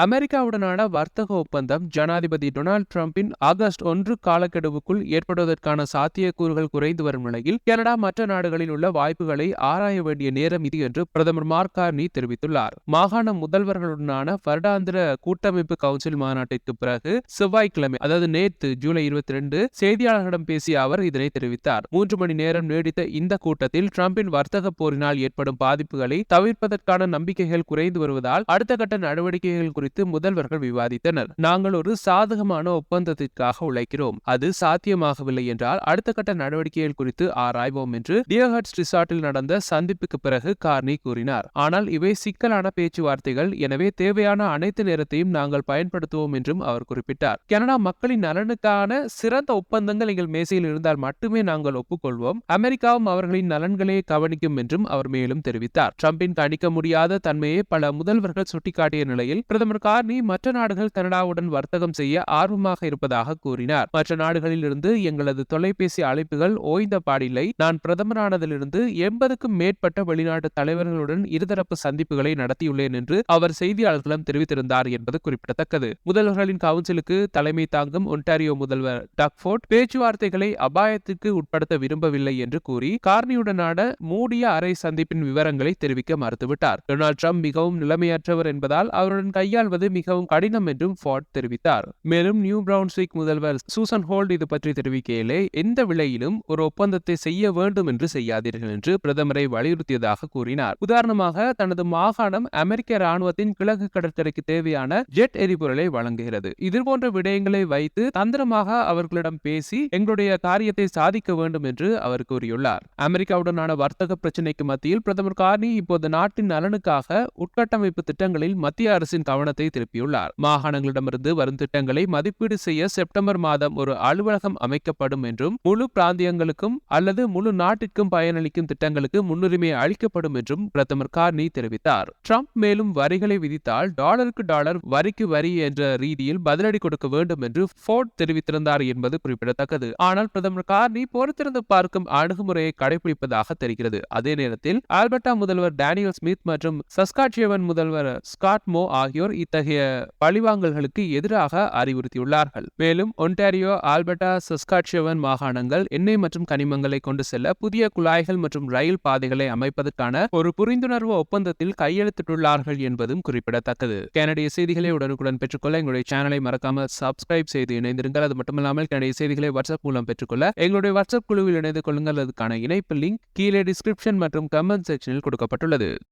அமெரிக்காவுடனான வர்த்தக ஒப்பந்தம் ஜனாதிபதி டொனால்டு டிரம்பின் ஆகஸ்ட் ஒன்று காலக்கெடுவுக்குள் ஏற்படுவதற்கான சாத்தியக்கூறுகள் குறைந்து வரும் நிலையில் கனடா மற்ற நாடுகளில் உள்ள வாய்ப்புகளை ஆராய வேண்டிய நேரம் இது என்று பிரதமர் மார்க் கார்னி தெரிவித்துள்ளார். மாகாண முதல்வர்களுடனான வருடாந்திர கூட்டமைப்பு கவுன்சில் மாநாட்டிற்கு பிறகு செவ்வாய்க்கிழமை அதாவது நேற்று ஜூலை இருபத்தி ரெண்டு செய்தியாளர்களிடம் பேசிய அவர் இதனை தெரிவித்தார். மூன்று மணி நேரம் நீடித்த இந்த கூட்டத்தில் டிரம்பின் வர்த்தக போரினால் ஏற்படும் பாதிப்புகளை தவிர்ப்பதற்கான நம்பிக்கைகள் குறைந்து வருவதால் அடுத்த கட்ட நடவடிக்கைகள் குறித்து முதல்வர்கள் விவாதித்தனர். நாங்கள் ஒரு சாதகமான ஒப்பந்தத்திற்காக உழைக்கிறோம். அது சாத்தியமாகவில்லை என்றால் அடுத்த கட்ட நடவடிக்கைகள் குறித்து ஆராய்வோம் என்று டியோஹட்ஸ் ரிசார்ட்டில் நடந்த சந்திப்புக்கு பிறகு கார்னி கூறினார். ஆனால் இவை சிக்கலான பேச்சுவார்த்தைகள். எனவே தேவையான அனைத்து நேரத்தையும் நாங்கள் பயன்படுத்துவோம் என்றும் அவர் குறிப்பிட்டார். கனடா மக்களின் நலனுக்கான சிறந்த ஒப்பந்தங்கள் எங்கள் மேசையில் இருந்தால் மட்டுமே நாங்கள் ஒப்புக்கொள்வோம். அமெரிக்காவும் அவர்களின் நலன்களை கவனிக்கும் என்றும் அவர் மேலும் தெரிவித்தார். டிரம்பின் கணிக்க முடியாத தன்மையை பல முதல்வர்கள் சுட்டிக்காட்டிய நிலையில் பிரதமர் கார்னி மற்ற நாடுகள் கனடாவுடன் வர்த்தகம் செய்ய ஆர்வமாக இருப்பதாக கூறினார். மற்ற நாடுகளில் இருந்து எங்களது தொலைபேசி அழைப்புகள் ஓய்ந்த பாடில்லை. நான் பிரதமரானதிலிருந்து எண்பதுக்கும் மேற்பட்ட வெளிநாட்டு தலைவர்களுடன் இருதரப்பு சந்திப்புகளை நடத்தியுள்ளேன் என்று அவர் செய்தியாளர்களிடம் தெரிவித்திருந்தார் என்பது குறிப்பிடத்தக்கது. முதல்வர்களின் கவுன்சிலுக்கு தலைமை தாங்கும் ஒன்டாரியோ முதல்வர் டக்ஃபோர்ட் பேச்சுவார்த்தைகளை அபாயத்திற்கு உட்படுத்த விரும்பவில்லை என்று கூறி கார்னியுடனான மூடிய அறை சந்திப்பின் விவரங்களை தெரிவிக்க மறுத்துவிட்டார். டொனால்ட் ட்ரம்ப் மிகவும் நிலைமையற்றவர் என்பதால் அவருடன் கையாள்வது மிகவும் கடினம் என்றும் ஃபார்ட் தெரிவித்தார். மேலும் நியூ பிரவுன்ஸ்விக் முதல்வர் சூசன் ஹோல்ட் இது பற்றி தெரிவிக்கையிலே எந்த விலையிலும் ஒரு ஒப்பந்தத்தை செய்ய வேண்டும் என்று செய்யாதீர்கள் என்று பிரதமரை வலியுறுத்தியதாக கூறினார். உதாரணமாக தனது மாகாணம் அமெரிக்க ராணுவத்தின் கிழக்கு கடற்கரைக்கு தேவையான ஜெட் எரிபொருளை வழங்குகிறது. இதுபோன்ற விடயங்களை வைத்து தந்திரமாக அவர்களிடம் பேசி எங்களுடைய காரியத்தை சாதிக்க வேண்டும் என்று அவர் கூறியுள்ளார். அமெரிக்காவுடனான வர்த்தக பிரச்சினைக்கு மத்தியில் பிரதமர் கார்னி இப்போது நாட்டின் நலனுக்காக உட்கட்டமைப்பு திட்டங்களில் மத்திய அரசின் கவனத்தை திருப்பியுள்ளார். மாகாணங்களிடமிருந்து வரும் திட்டங்களை மதிப்பீடு செய்ய செப்டம்பர் மாதம் ஒரு அலுவலகம் அமைக்கப்படும் என்றும் முழு பிராந்தியங்களுக்கும் அல்லது முழு நாட்டிற்கும் பயனளிக்கும் திட்டங்களுக்கு முன்னுரிமை அளிக்கப்படும் என்றும் பிரதமர் கார்னி தெரிவித்தார். ட்ரம்ப் மேலும் வரிகளை விதித்தால் டாலருக்கு டாலர் வரிக்கு வரி என்ற ரீதியில் பதிலடி கொடுக்க வேண்டும் என்று ஃபோர்ட் தெரிவித்திருந்தார் என்பது குறிப்பிடத்தக்கது. ஆனால் பிரதமர் கார்னி பொறுத்திருந்து பார்க்கும் அணுகுமுறையை கடைபிடிப்பதாக தெரிகிறது. அதே நேரத்தில் ஆல்பர்டா முதல்வர் டேனியல் ஸ்மித் மற்றும் சஸ்காட்சியவன் முதல்வர் ஸ்காட் மோ ஆகியோர் இத்தகைய பழிவாங்கல்களுக்கு எதிராக அறிவுறுத்தியுள்ளார்கள். மேலும் ஒன்டாரியோ ஆல்பர்டா சஸ்காட்சியவன் மாகாணங்கள் எண்ணெய் மற்றும் கனிமங்களை கொண்டு செல்ல புதிய குழாய்கள் மற்றும் ரயில் பாதைகளை அமைப்பதற்கான ஒரு புரிந்துணர்வு ஒப்பந்தத்தில் கையெழுத்திட்டுள்ளார்கள் என்பதும் குறிப்பிடத்தக்கது. கனடிய செய்திகளை உடனுக்குடன் பெற்றுக்கொள்ள எங்களுடைய சேனலை மறக்காம சப்ஸ்கிரைப் செய்து இணைந்திருங்கள். அது மட்டுமல்லாமல் கனடிய செய்திகளை வாட்ஸ்அப் மூலம் பெற்றுக்கொள்ள எங்களுடைய வாட்ஸ்அப் குழுவில் இணைந்து கொள்ளுங்கள். அதுக்கான இணைப்பு லிங்க் கீழே டிஸ்கிரிப்ஷன் மற்றும் கமெண்ட் செக்ஷனில் கொடுக்கப்பட்டுள்ளது.